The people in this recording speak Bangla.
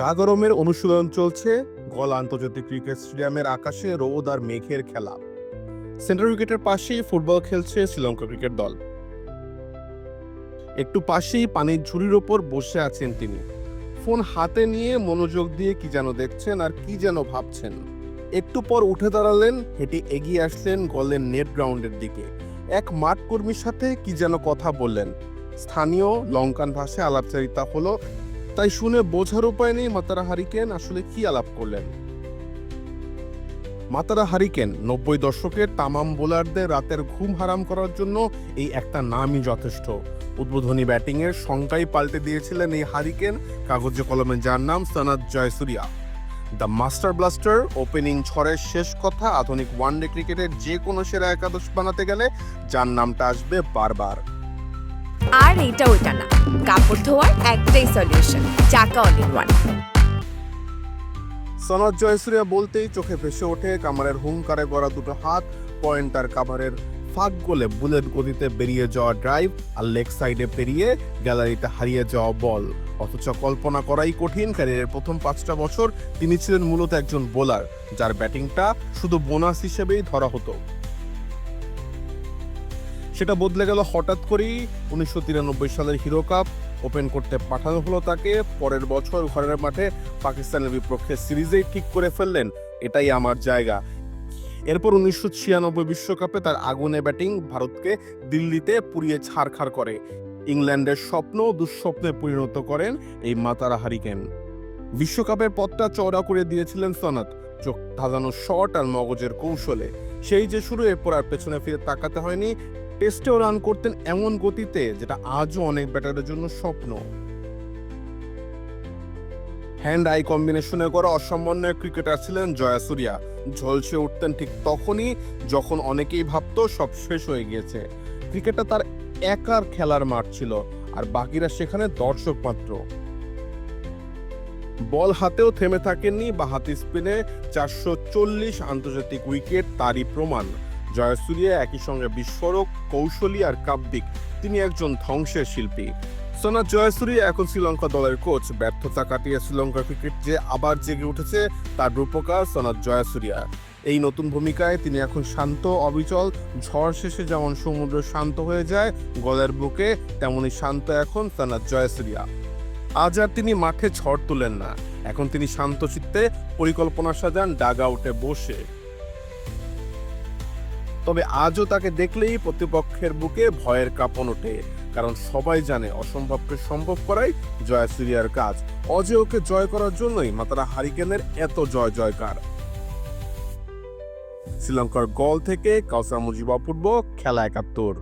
গা গরমের অনুশীলন চলছে। গল আন্তর্জাতিক ক্রিকেট স্টেডিয়ামের আকাশে রোদ আর মেঘের খেলা। সেন্টার উইকেটের পাশেই ফুটবল খেলছে শ্রীলঙ্কা ক্রিকেট দল। একটু পাশেই পানির ঝুড়ির ওপর বসে আছেন তিনি। ফোন হাতে নিয়ে মনোযোগ দিয়ে কি যেন দেখছেন আর কি যেন ভাবছেন। একটু পর উঠে দাঁড়ালেন, হেঁটে এগিয়ে আসলেন গলের নেট গ্রাউন্ডের দিকে। এক মাঠ কর্মীর সাথে কি যেন কথা বললেন। স্থানীয় লঙ্কান ভাষায় আলাপচারিতা হলো তাই শুনে বোঝার উপায় নেই মাতারা হারিকেন আসলে কি আলাপ করলেন। মাতারা হারিকেন নব্বই দশকের তামাম বোলারদের রাতের ঘুম হারাম করার জন্য এই একটা নামই যথেষ্ট। উদ্বোধনী ব্যাটিংয়ের সংখ্যাই পাল্টে দিয়েছিলেন এই হারিকেন। কাগজে কলমে যার নাম Sanath Jayasuriya. The master blaster opening ঝড়ের শেষ কথা আধুনিক ওয়ানডে ক্রিকেটের যে কোনো সেরা একাদশ বানাতে গেলে যার নামটা আসবে বারবার। আর এইটা ওইটা না। কাপড় ধোয়ার একটাই সলিউশন চাকা অল ইন ওয়ান সনদ জয়সুরিয়া বলতেই চোখে ভেসে ওঠে কামারের হুঙ্কারে গড়া দুটো হাত, পয়েন্টার কাভারের ফাঁক গোলে বুলেট গতিতে বেরিয়ে যাওয়া ড্রাইভ আর লেগ সাইডে পেরিয়ে গ্যালারিতে হারিয়ে যাওয়া বল অথচ কল্পনা করাই কঠিন ক্যারিয়ারের প্রথম পাঁচটা বছর তিনি ছিলেন মূলত একজন বোলার যার ব্যাটিংটা শুধু বোনাস হিসেবেই ধরা হতো। সেটা বদলে গেল হঠাৎ করেই। উনিশশো তিরানব্বই সালের হিরো কাপ ওপেন করতে পাঠানো হলো তাকে। পরের বছর ঘরের মাঠে পাকিস্তানের বিপক্ষে সিরিজেই ঠিক করে ফেললেন। এটাই আমার জায়গা। এরপর উনিশশো ছিয়ানব্বই বিশ্বকাপে তার আগুনে ব্যাটিং ভারতকে দিল্লিতে পুড়িয়ে ছাড়খাড় করে। ইংল্যান্ডের স্বপ্ন দুঃস্বপ্নে পরিণত করেন এই মাতারা হারিকেন। বিশ্বকাপের পথটা চওড়া করে দিয়েছিলেন সনাত। চোখ ধাঁধানো শট আর মগজের কৌশলে। সেই যে শুরু, এরপর আর পেছনে ফিরে তাকাতে হয়নি টেস্টেও রান করতেন এমন গতিতে যেটা আজও অনেক ব্যাটারের জন্য স্বপ্ন। হ্যান্ড আই কম্বিনেশনে করা অসামান্য ক্রিকেটার ছিলেন জয়াসুরিয়া ঝলসে উঠতেন ঠিক তখনই যখন অনেকেই ভাবত সব শেষ হয়ে গিয়েছে। ক্রিকেটটা তার একার খেলার মাঠ ছিল, আর বাকিরা সেখানে দর্শক মাত্র। বল হাতেও থেমে থাকেননি বা হাতি স্পিনে চারশো চল্লিশ আন্তর্জাতিক উইকেট, তারই প্রমাণ। জয়সুরিয়া একই সঙ্গে বিস্ফোরক, কৌশলী আর কাব্যিক। তিনি একজন ধ্বংসের শিল্পী। সোনা জয়সুরিয়া এখন শ্রীলঙ্কা দলের কোচ। ব্যর্থতা কাটিয়ে শ্রীলঙ্কা ক্রিকেট যে আবার জেগে উঠেছে, তার রূপকার সোনাদ জয়াসুরিয়া। এই নতুন ভূমিকায় তিনি এখন শান্ত, অবিচল, ঝড় শেষে যেমন সমুদ্র শান্ত হয়ে যায়, গলের বুকে, তেমনি শান্ত এখন সনাদ জয়াসুরিয়া। আজ আর তিনি মাঠে ঝড় তুলেন না। এখন তিনি শান্ত চিত্তে পরিকল্পনা সাজান, ডাগ আউটে বসে। তবে আজও তাকে দেখলেই প্রতিপক্ষের বুকে ভয়ের কাঁপন ওঠে, কারণ সবাই জানে অসম্ভবকে সম্ভব করাই জয়া সিরিয়ার কাজ। অজেয়কে জয় করার জন্যই মাতারা হারিকেনের এত জয় জয়কার। শ্রীলঙ্কার গল থেকে কাউসার মুজিবা পূর্ব খেলা একাত্তর।